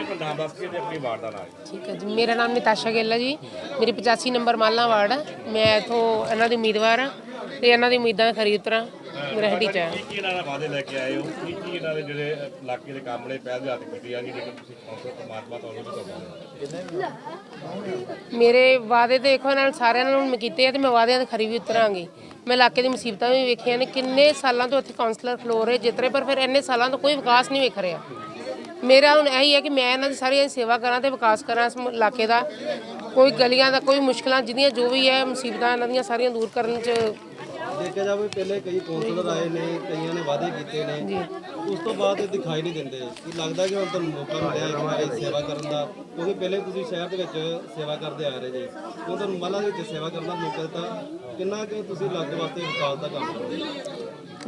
ਜੀ ਆਪਣਾ ਨਾਮ ਦੱਸ ਕੇ ਤੇ ਆਪਣੀ ਵਾਰਡ ਦਾ ਨਾਮ। ਠੀਕ ਹੈ ਜੀ। ਮੇਰਾ ਨਾਮ ਨਿਤਾਸ਼ਾ ਗਿੱਲ ਜੀ। ਮੇਰੀ 85 ਨੰਬਰ ਮਾਲਾ ਵਾਰਡ ਹੈ ਮੈਂ ਇਥੋਂ ਇਹਨਾਂ ਦੀ ਉਮੀਦਵਾਰ ਹਾਂ ਤੇ ਇਹਨਾਂ ਦੀ ਉਮੀਦਾਂ ਖਰੀ ਉਤਰਾਂ ਮੇਰਾ ਹੱਡੀ ਚ ਹੈ ਕੀ ਕੀ ਇਹਨਾਂ ਦਾ ਵਾਅਦੇ ਲੈ ਕੇ ਆਏ ਹੋ? ਕੀ ਕੀ ਇਹਨਾਂ ਦੇ ਜਿਹੜੇ ਇਲਾਕੇ ਦੇ ਕੰਮ ਨੇ? ਪਹਿਲ ਦੇ ਹੱਥ ਕੀਤੀ ਆ ਜੀ ਜੇਕਰ ਤੁਸੀਂ ਕੌਂਸਲ ਪਰਮਾਤਮਾ ਤੁਹਾਨੂੰ ਵੀ ਕਰਵਾਉਂਦੇ ਮੇਰੇ ਵਾਅਦੇ ਤੇ ਦੇਖੋ ਇਹਨਾਂ ਨਾਲ ਸਾਰਿਆਂ ਨਾਲ ਮੈਂ ਕੀਤੇ ਆ ਤੇ ਮੈਂ ਵਾਅਦਿਆਂ ਤੇ ਖਰੀ ਵੀ ਉਤਰਾਂਗੀ। ਮੈਂ ਇਲਾਕੇ ਦੀ ਮੁਸੀਬਤਾਂ ਵੀ ਵੇਖੀਆਂ ਨੇ। ਕਿੰਨੇ ਸਾਲਾਂ ਤੋਂ ਇੱਥੇ ਕਾਉਂਸਲਰ ਖਲੋ ਰਹੇ ਜਿੱਤਰੇ ਪਰ ਫਿਰ ਇੰਨੇ ਸਾਲਾਂ ਤੋਂ ਕੋਈ ਵਿਕਾਸ ਨਹੀਂ ਵੇਖ ਰਿਹਾ। ਮੇਰਾ ਹੁਣ ਇਹੀ ਹੈ ਕਿ ਮੈਂ ਇਹਨਾਂ ਦੀ ਸਾਰੀ ਸੇਵਾ ਕਰਾਂ ਤੇ ਵਿਕਾਸ ਕਰਾਂ ਇਸ ਇਲਾਕੇ ਦਾ। ਕੋਈ ਗਲੀਆਂ ਦਾ ਕੋਈ ਮੁਸ਼ਕਲਾਂ ਜਿਹਦੀਆਂ ਜੋ ਵੀ ਹੈ ਮੁਸੀਬਤਾਂ ਇਹਨਾਂ ਦੀਆਂ ਸਾਰੀਆਂ ਦੂਰ ਕਰਨ ਚ ਦੇਖਿਆ ਜਾਵੇ ਪਹਿਲੇ ਕਈ ਕੌਂਸਲਰ ਆਏ ਨੇ ਕਈਆਂ ਨੇ ਵਾਅਦੇ ਕੀਤੇ ਨੇ। ਉਸ ਤੋਂ ਬਾਅਦ ਇਹ ਦਿਖਾਈ ਨਹੀਂ ਦਿੰਦੇ। ਕੀ ਲੱਗਦਾ ਕਿ ਹੁਣ ਤੁਹਾਨੂੰ ਮੌਕਾ ਮਿਲਿਆ ਇੱਕ ਵਾਰੀ ਸੇਵਾ ਕਰਨ ਦਾ ਕਿਉਂਕਿ ਪਹਿਲੇ ਤੁਸੀਂ ਸ਼ਹਿਰ ਦੇ ਵਿੱਚ ਸੇਵਾ ਕਰਦੇ ਆ ਰਹੇ ਜੀ। ਤੁਹਾਨੂੰ ਮਾਲਾ ਦੇ ਵਿੱਚ ਸੇਵਾ ਕਰਨ ਦਾ ਮੌਕਾ ਦਿੱਤਾ। ਕਿੰਨਾ ਕਿ ਤੁਸੀਂ ਲੱਗ ਵਾਸਤੇ ਵਿਕਾਸ ਦਾ ਕੰਮ ਕਰੋਗੇ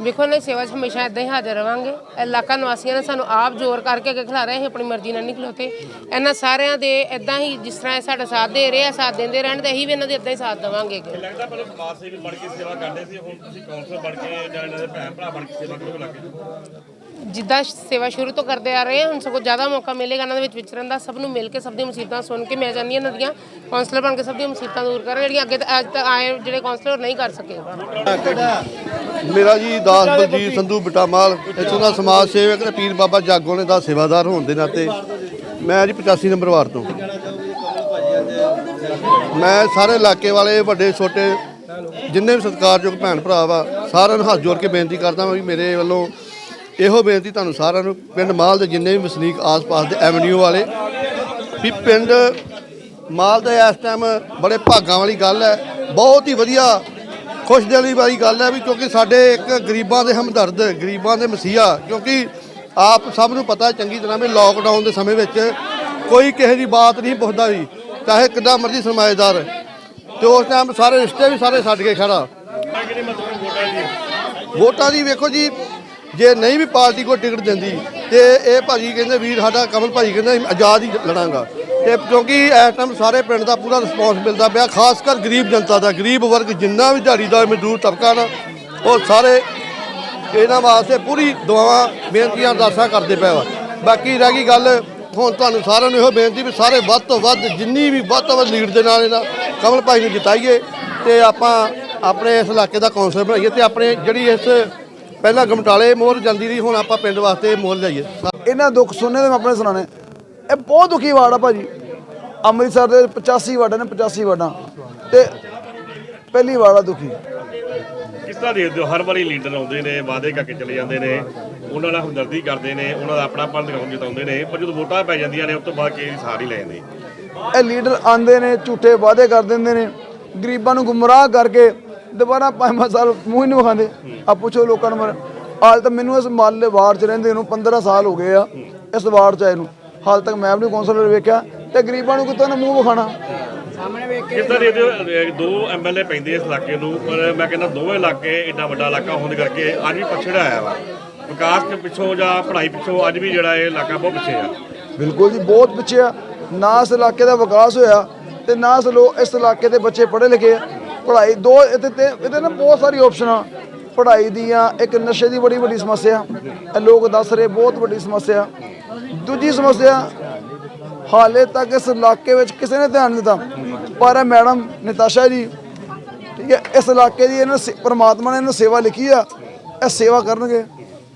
ਵੇਖੋ ਨਾ ਸੇਵਾ 'ਚ ਹਮੇਸ਼ਾ ਇਦਾਂ ਹੀ ਹਾਜ਼ਰ ਰਵਾਂਗੇ। ਇਲਾਕਾ ਨਿਵਾਸੀਆਂ ਨੇ ਸਾਨੂੰ ਆਪ ਜ਼ੋਰ ਕਰਕੇ ਅੱਗੇ ਖਿਲਾ ਰਹੇ ਅਸੀਂ ਆਪਣੀ ਮਰਜ਼ੀ ਨਾਲ ਨਹੀਂ ਖਲੋਤੇ। ਇਹਨਾਂ ਸਾਰਿਆਂ ਦੇ ਇਦਾਂ ਹੀ ਜਿਸ ਤਰ੍ਹਾਂ ਇਹ ਸਾਡਾ ਸਾਥ ਦੇ ਰਹੇ ਆ ਸਾਥ ਦਿੰਦੇ ਰਹਿਣ ਤੇ ਅਸੀਂ ਵੀ ਇਹਨਾਂ ਦੇ ਇਦਾਂ ਹੀ ਸਾਥ ਦੇਵਾਂਗੇ ਅੱਗੇ। ਲੱਗਦਾ ਪਹਿਲਾਂ ਸਮਾਜ ਸੇਵੀ ਬਣ ਕੇ ਸੇਵਾ ਕਰਦੇ ਸੀ ਹੁਣ ਤੁਸੀਂ ਕੌਂਸਲ ਬਣ ਕੇ ਜਾਂ ਇਹਨਾਂ ਦੇ ਭੈਣ ਭਰਾ ਬਣ ਕੇ ਸੇਵਾ ਕਰੋਗੇ ਲੱਗੇ ਜਿੱਦਾਂ ਸੇਵਾ ਸ਼ੁਰੂ ਤੋਂ ਕਰਦੇ ਆ ਰਹੇ ਹਾਂ ਹੁਣ ਸਗੋਂ ਜ਼ਿਆਦਾ ਮੌਕਾ ਮਿਲੇਗਾ ਇਹਨਾਂ ਦੇ ਵਿੱਚ ਵਿਚਰਨ ਦਾ। ਸਭ ਨੂੰ ਮਿਲ ਕੇ ਸਭ ਦੀਆਂ ਮੁਸੀਬਤਾਂ ਸੁਣ ਕੇ ਮੈਂ ਚਾਹੁੰਦੀ ਹਾਂ ਇਹਨਾਂ ਦੀਆਂ। ਕਾਉਂਸਲਰ ਬਣ ਕੇ ਸਭ ਦੀਆਂ ਮੁਸੀਬਤਾਂ ਦੂਰ ਕਰਨ ਜਿਹੜੀਆਂ ਅੱਗੇ ਤੱਕ- ਅੱਜ ਤੱਕ ਆਏ ਜਿਹੜੇ ਕਾਉਂਸਲਰ ਨਹੀਂ ਕਰ ਸਕੇ। ਮੇਰਾ ਜੀ ਦਾਸ ਬਲਜੀਤ ਸੰਧੂ ਬਟਾਮਾਲ ਇੱਥੋਂ ਦਾ ਸਮਾਜ ਸੇਵਕ ਤੇ ਪੀਰ ਬਾਬਾ ਜਾਗੋ ਨੇ ਦਾ ਸੇਵਾਦਾਰ ਹੋਣ ਦੇ ਨਾਤੇ ਮੈਂ ਜੀ 85 ਨੰਬਰ ਵਾਰਡ ਤੋਂ। ਮੈਂ ਸਾਰੇ ਇਲਾਕੇ ਵਾਲੇ ਵੱਡੇ ਛੋਟੇ ਜਿੰਨੇ ਵੀ ਸਤਿਕਾਰਯੋਗ ਭੈਣ ਭਰਾ ਵਾ ਸਾਰਿਆਂ ਨੂੰ ਹੱਥ ਜੋੜ ਕੇ ਬੇਨਤੀ ਕਰਦਾ ਹਾਂ ਵੀ ਮੇਰੇ ਵੱਲੋਂ ਇਹੋ ਬੇਨਤੀ ਤੁਹਾਨੂੰ ਸਾਰਿਆਂ ਨੂੰ ਪਿੰਡ ਮਾਲ ਦੇ ਜਿੰਨੇ ਵੀ ਵਸਨੀਕ ਆਸ-ਪਾਸ ਦੇ ਐਵਨਿਊ ਵਾਲੇ ਵੀ ਪਿੰਡ ਮਾਲ ਦਾ ਇਸ ਟਾਈਮ ਬੜੇ ਭਾਗਾਂ ਵਾਲੀ ਗੱਲ ਹੈ ਬਹੁਤ ਹੀ ਵਧੀਆ ਖੁਸ਼ਦਿਲੀ ਵਾਲੀ ਗੱਲ ਹੈ ਵੀ ਕਿਉਂਕਿ ਸਾਡੇ ਇੱਕ ਗਰੀਬਾਂ ਦੇ ਹਮਦਰਦ, ਗਰੀਬਾਂ ਦੇ ਮਸੀਹਾ, ਕਿਉਂਕਿ ਆਪ ਸਭ ਨੂੰ ਪਤਾ ਚੰਗੀ ਤਰ੍ਹਾਂ ਵੀ ਲੋਕਡਾਊਨ ਦੇ ਸਮੇਂ ਵਿੱਚ ਕੋਈ ਕਿਸੇ ਦੀ ਬਾਤ ਨਹੀਂ ਪੁੱਛਦਾ ਵੀ, ਚਾਹੇ ਕਿੱਦਾਂ ਮਰਜ਼ੀ ਸਰਮਾਏਦਾਰ। ਤੇ ਉਸ ਟਾਈਮ ਸਾਰੇ ਰਿਸ਼ਤੇ ਵੀ ਸਾਰੇ ਛੱਡ ਕੇ ਖੜਾ। ਵੋਟਾਂ ਦੀ ਵੇਖੋ ਜੀ, ਜੇ ਨਹੀਂ ਵੀ ਪਾਰਟੀ ਕੋਈ ਟਿਕਟ ਦਿੰਦੀ, ਤੇ ਇਹ ਭਾਜੀ ਕਹਿੰਦੇ, ਵੀਰ ਸਾਡਾ ਕਮਲ ਭਾਜੀ ਕਹਿੰਦੇ ਆਜ਼ਾਦ ਹੀ ਲੜਾਂਗਾ। ਤੇ ਕਿਉਂਕਿ ਇਸ ਟਾਈਮ ਸਾਰੇ ਪਿੰਡ ਦਾ ਪੂਰਾ ਰਿਸਪੌਂਸ ਮਿਲਦਾ ਪਿਆ, ਖਾਸ ਕਰ ਗਰੀਬ ਜਨਤਾ ਦਾ। ਗਰੀਬ ਵਰਗ ਜਿੰਨਾ ਵੀ ਦਿਹਾੜੀਦਾਰ ਮਜ਼ਦੂਰ ਤਬਕਾ ਨਾ, ਉਹ ਸਾਰੇ ਇਹਨਾਂ ਵਾਸਤੇ ਪੂਰੀ ਦੁਆਵਾਂ, ਬੇਨਤੀਆਂ, ਅਰਦਾਸਾਂ ਕਰਦੇ ਪਏ ਵਾ। ਬਾਕੀ ਰਹਿ ਗਈ ਗੱਲ, ਹੁਣ ਤੁਹਾਨੂੰ ਸਾਰਿਆਂ ਨੂੰ ਇਹੋ ਬੇਨਤੀ ਵੀ ਸਾਰੇ ਵੱਧ ਤੋਂ ਵੱਧ, ਜਿੰਨੀ ਵੀ ਵੱਧ ਤੋਂ ਵੱਧ ਲੀਡ ਦੇ ਨਾਲ ਇਹਨਾਂ ਕਮਲ ਭਾਈ ਨੂੰ ਜਿਤਾਈਏ ਤੇ ਆਪਾਂ ਆਪਣੇ ਇਸ ਇਲਾਕੇ ਦਾ ਕੌਂਸਲ ਬਣਾਈਏ ਤੇ ਆਪਣੇ ਜਿਹੜੀ ਇਸ ਪਹਿਲਾਂ ਗਮਟਾਲੇ ਮੋਹਰ ਜਾਂਦੀ ਰਹੀ, ਹੁਣ ਆਪਾਂ ਪਿੰਡ ਵਾਸਤੇ ਮੋਹਰ ਲਿਆਈਏ। ਇਹਨਾਂ ਦੁੱਖ ਸੁਣਨੇ ਤੇ ਮੈਂ ਆਪਣੇ ਸੁਣਾਣੇ ਇਹ ਬਹੁਤ ਦੁਖੀ ਵਾਰਡ ਆ ਭਾਜੀ। ਅੰਮ੍ਰਿਤਸਰ ਦੇ 85 ਵਾਰਡਾਂ ਨੇ 85 ਵਾਰਡਾਂ। ਤੇ ਪਹਿਲੀ ਵਾਰਡ ਆ ਦੁਖੀ। ਕਿਸ ਤਰ੍ਹਾਂ ਦੇਖਦੇ ਹੋ? ਹਰ ਵਾਰੀ ਲੀਡਰ ਆਉਂਦੇ ਨੇ ਵਾਅਦੇ ਕਰਕੇ ਚਲੇ ਜਾਂਦੇ ਨੇ। ਉਹਨਾਂ ਨਾਲ ਹਮਦਰਦੀ ਕਰਦੇ ਨੇ ਉਹਨਾਂ ਦਾ ਆਪਣਾ ਪੰਨ ਦਿਖਾਉਣ ਜਿਤਾਉਂਦੇ ਨੇ। ਪਰ ਜਦੋਂ ਵੋਟਾਂ ਪੈ ਜਾਂਦੀਆਂ ਨੇ ਉਸ ਤੋਂ ਬਾਅਦ ਕਿਸੇ ਦੀ ਸਾਰ ਹੀ ਲੈ ਜਾਂਦੇ? ਇਹ ਲੀਡਰ ਆਂਦੇ ਨੇ ਝੂਠੇ ਵਾਅਦੇ ਕਰ ਦਿੰਦੇ ਨੇ। ਗਰੀਬਾਂ ਨੂੰ ਗੁੰਮਰਾਹ ਕਰਕੇ ਦੁਬਾਰਾ ਪੰਜ ਪੰਜ ਸਾਲ ਮੂੰਹ ਹੀ ਨਹੀਂ ਵਿਖਾਉਂਦੇ। ਆ ਪੁੱਛੋ ਲੋਕਾਂ ਨੂੰ ਹਾਲ ਤਾਂ ਮੈਨੂੰ ਇਸ ਮਾਲੇ ਵਾਰਡ 'ਚ ਰਹਿੰਦੇ ਨੂੰ 15 ਸਾਲ ਹੋ ਗਏ ਆ ਇਸ ਵਾਰਡ 'ਚ ਆਏ ਨੂੰ। ਹਾਲ ਤੱਕ ਮੈਂ ਆਪਣੀ ਕੌਂਸਲਰ ਵੇਖਿਆ ਤੇ ਗਰੀਬਾਂ ਨੂੰ ਕਿਤੋਂ ਨਾ ਮੂੰਹ ਵਿਖਾਣਾ ਤਰ੍ਹਾਂ ਦੇਖਦੇ ਹੋ ਅਹ ਦੋ ਐਮਐਲਏ ਪੈਂਦੇ ਇਸ ਇਲਾਕੇ ਨੂੰ ਪਰ ਮੈਂ ਕਹਿੰਦਾ ਦੋਵੇਂ ਇਲਾਕੇ ਏਡਾ ਵੱਡਾ ਇਲਾਕਾ ਹੋਣ ਦੇ ਕਰਕੇ ਅੱਜ ਵੀ ਪਛੜਿਆ ਆਇਆ ਵਾ। ਵਿਕਾਸ ਦੇ ਪਿੱਛੋਂ ਜਾਂ ਪੜ੍ਹਾਈ ਪਿੱਛੋਂ ਅੱਜ ਵੀ ਜਿਹੜਾ ਇਹ ਇਲਾਕਾ ਬਹੁਤ ਪਿੱਛੇ ਆ। ਬਿਲਕੁਲ ਜੀ ਬਹੁਤ ਪਿੱਛੇ ਆ। ਨਾ ਇਸ ਇਲਾਕੇ ਦਾ ਵਿਕਾਸ ਹੋਇਆ ਤੇ ਨਾ ਇਸ ਲੋ ਇਸ ਇਲਾਕੇ ਦੇ ਬੱਚੇ ਪੜ੍ਹੇ ਲਿਖੇ ਆ। ਪੜ੍ਹਾਈ ਦੋ ਇਹਦੇ ਤੇ ਇਹਦੇ ਨਾ ਬਹੁਤ ਸਾਰੀ ਆਪਸ਼ਨਾਂ ਪੜ੍ਹਾਈ ਦੀਆਂ ਇੱਕ ਨਸ਼ੇ ਦੀ ਬੜੀ ਵੱਡੀ ਸਮੱਸਿਆ। ਇਹ ਲੋਕ ਦੱਸ ਰਹੇ ਬਹੁਤ ਵੱਡੀ ਸਮੱਸਿਆ। ਦੂਜੀ ਸਮੱਸਿਆ, ਹਾਲੇ ਤੱਕ ਇਸ ਇਲਾਕੇ ਵਿੱਚ ਕਿਸੇ ਨੇ ਧਿਆਨ ਨਹੀਂ ਦਿੱਤਾ। ਪਰ ਇਹ ਮੈਡਮ ਨਿਤਾਸ਼ਾ ਜੀ, ਠੀਕ ਹੈ, ਇਸ ਇਲਾਕੇ ਦੀ ਇਹਨਾਂ ਸੇ- ਪ੍ਰਮਾਤਮਾ ਨੇ ਇਹਨਾਂ ਸੇਵਾ ਲਿਖੀ ਆ, ਇਹ ਸੇਵਾ ਕਰਨਗੇ।